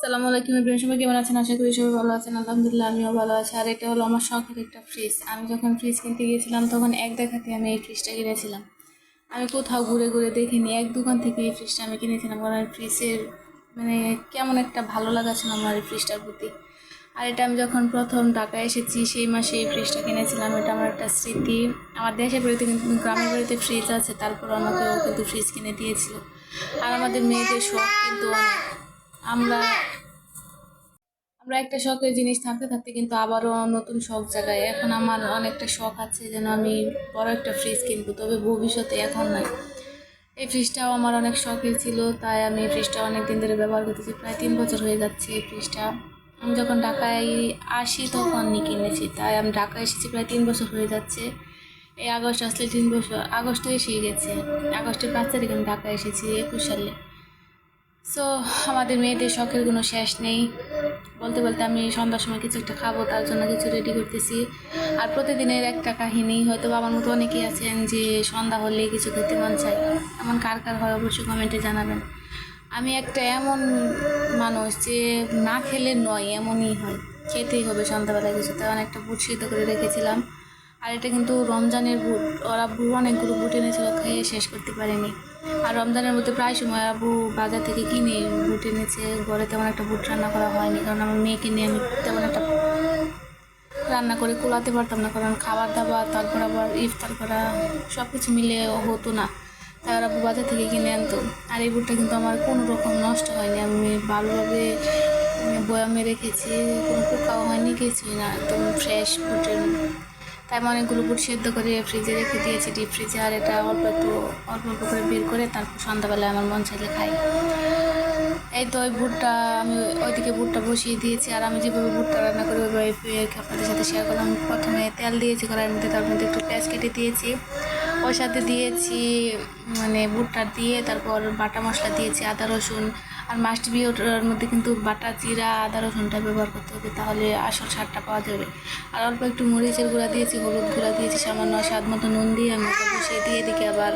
সালামু আলাইকুম ইব্রাহিম সবাই কেমন আছেন? আশা করি সবাই ভালো আছেন, আলহামদুলিল্লাহ আমিও ভালো আছি। আর এটা হলো আমার শখের একটা ফ্রিজ আমি যখন ফ্রিজ কিনতে গিয়েছিলাম, তখন এক দেখাতে আমি এই ফ্রিজটা কিনেছিলাম। আমি কোথাও ঘুরে ঘুরে দেখিনি, এক দোকান থেকে এই ফ্রিজটা আমি কিনেছিলাম কারণ ফ্রিজের মানে কেমন একটা ভালো লাগা ছিল আমার এই ফ্রিজটার প্রতি। আর এটা আমি যখন প্রথম ঢাকায় এসেছি, সেই মাসে এই ফ্রিজটা কিনেছিলাম। এটা আমার একটা স্মৃতি। আমার দেশের বাড়িতে কিন্তু গ্রামের বাড়িতে ফ্রিজ আছে তারপর আমাকেও কিন্তু ফ্রিজ কিনে দিয়েছিল। আর আমাদের মেয়েদের শখ কিন্তু অনেক। আমরা আমরা একটা শখের জিনিস থাকতে থাকতে কিন্তু আবারও নতুন শখ জায়গায় এখন আমার অনেকটা শখ আছে যেন আমি বড় একটা ফ্রিজ কিনবো, তবে ভবিষ্যতে এখন নয় এই ফ্রিজটাও আমার অনেক শখের ছিল, তাই আমি এই ফ্রিজটা অনেক দিন ধরে ব্যবহার করতেছি, প্রায় তিন বছর হয়ে যাচ্ছে এই ফ্রিজটা আমি যখন ঢাকায় আসি তখন নিয়ে কিনেছি, তাই আমি ঢাকায় এসেছি প্রায় তিন বছর হয়ে যাচ্ছে। এই আগস্ট আসলে তিন বছর আগস্টে এসে গেছে। আগস্টের পাঁচ তারিখ আমি ঢাকায় এসেছি, একুশ সালে। সো আমাদের মেয়েদের শখের কোনো শেষ নেই। বলতে বলতে আমি সন্ধ্যার সময় কিছু একটা খাব, তার জন্য কিছু রেডি করতেছি। আর প্রতিদিনের একটা কাহিনী হয়তো আমার মতো অনেকেই আছেন যে সন্ধ্যা হলে কিছু খেতে মন চায়। এমন কার কার হয় অবশ্যই কমেন্টে জানাবেন। আমি একটা এমন মানুষ যে না খেলে নয়, এমনই হয়। খেতেই হবে সন্ধ্যাবেলায় কিছু তাই অনেকটা বুট করে রেখেছিলাম। আর এটা কিন্তু রমজানের বুট ওরা বুট অনেকগুলো বুট এনেছিল, খেয়ে শেষ করতে পারেনি। আর রমজানের মধ্যে প্রায় সময় আবু বাজার থেকে কিনে বুট এনেছে, ঘরে তেমন একটা বুট রান্না করা হয়নি, কারণ আমার মেয়েকে নিয়ে আমি তেমন একটা রান্না করে কুলাতে পারতাম না, কারণ খাবার দাবার, তারপর আবার ইফতার করা সব কিছু মিলে হতো না। তাই ওরা বাজার থেকে কিনে আনতো। আর এই বুটটা কিন্তু আমার কোনো রকম নষ্ট হয়নি। আমি ভালোভাবে বয়ামে রেখেছি, কোনো পোকাও হয়নি, কিছুই না, একদম ফ্রেশ বুটের তাই আমি অনেকগুলো বুট সেদ্ধ করে ফ্রিজে রেখে দিয়েছি ডিপ ফ্রিজে আর এটা অল্প একটু, অল্প অল্প করে বের করে তারপর সন্ধ্যাবেলায় আমার মন চাইলে খাই। এই তো ওই বুটটা আমি ওইদিকে বুটটা বসিয়ে দিয়েছি, আর আমি যেভাবে বুটটা রান্না করি ওইভাবে আপনাদের সাথে শেয়ার করলাম। প্রথমে তেল দিয়েছি, কড়াইয়ের মধ্যে তার মধ্যে একটু পেঁয়াজ কেটে দিয়েছি। ওর সাথে দিয়েছি মানে বুটটা দিয়ে, তারপর বাটা মশলা দিয়েছি, আদা, রসুন। আর মাস্ট বি ওটার মধ্যে কিন্তু বাটা, জিরা, আদা, রসুনটা ব্যবহার করতে হবে, তাহলে আসল স্বাদটা পাওয়া যাবে। আর অল্প একটু মরিচের গুঁড়া দিয়েছি, হলুদ গুঁড়া দিয়েছি, সামান্য স্বাদ মতো নুন দিয়ে আমি ওটা বসিয়ে দিয়ে এদিকে আবার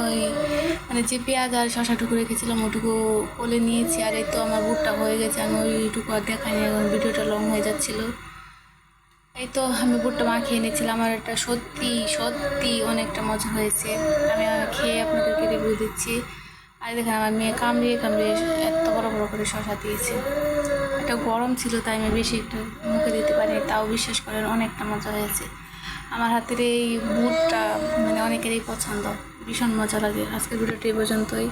ওই মানে যে পেঁয়াজ আর শশা টুকু রেখেছিলাম, ওটুকু কোলে নিয়েছি। আর এই তো আমার বুটটা হয়ে গেছে, আমি ওইটুকু আর দেখাইনি, এখন ভিডিওটা লং হয়ে যাচ্ছিল। এই তো আমি বুটটা মাখিয়ে নিয়েছিলাম, আর এটা সত্যি সত্যি অনেকটা মজা হয়েছে। আমি খেয়ে আপনাদেরকে রিভিউ দিচ্ছি। আর দেখেন আমার মেয়ে কামড়িয়ে কামড়িয়ে এত বড় বড় করে শশা দিয়েছে। এটা গরম ছিল, তাই আমি বেশি একটু মুখে দিতে পারিনি, তাও বিশ্বাস করেন অনেকটা মজা হয়েছে। আমার হাতের এই বুটটা মানে অনেকেরই পছন্দ, ভীষণ মজা লাগে। আজকের ভিডিওটি এই পর্যন্তই।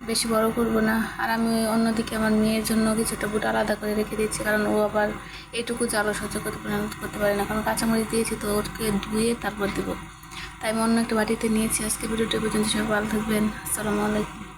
বেশি বড় করব না। আর আমি অন্যদিকে আমার মেয়ের জন্য কিছুটা বুট আলাদা করে রেখে দিয়েছি, কারণ ও আবার এটুকু জালো সহ্য করতে পারে করতে পারে না। কারণ কাঁচামরিচ দিয়েছি তো ওকে ধুয়ে তারপর দেবো। তাই আমি অন্য একটা বাটিতে নিয়েছি। আজকে ভিডিওটা পর্যন্ত সবাই ভালো থাকবেন। আসসালামু আলাইকুম।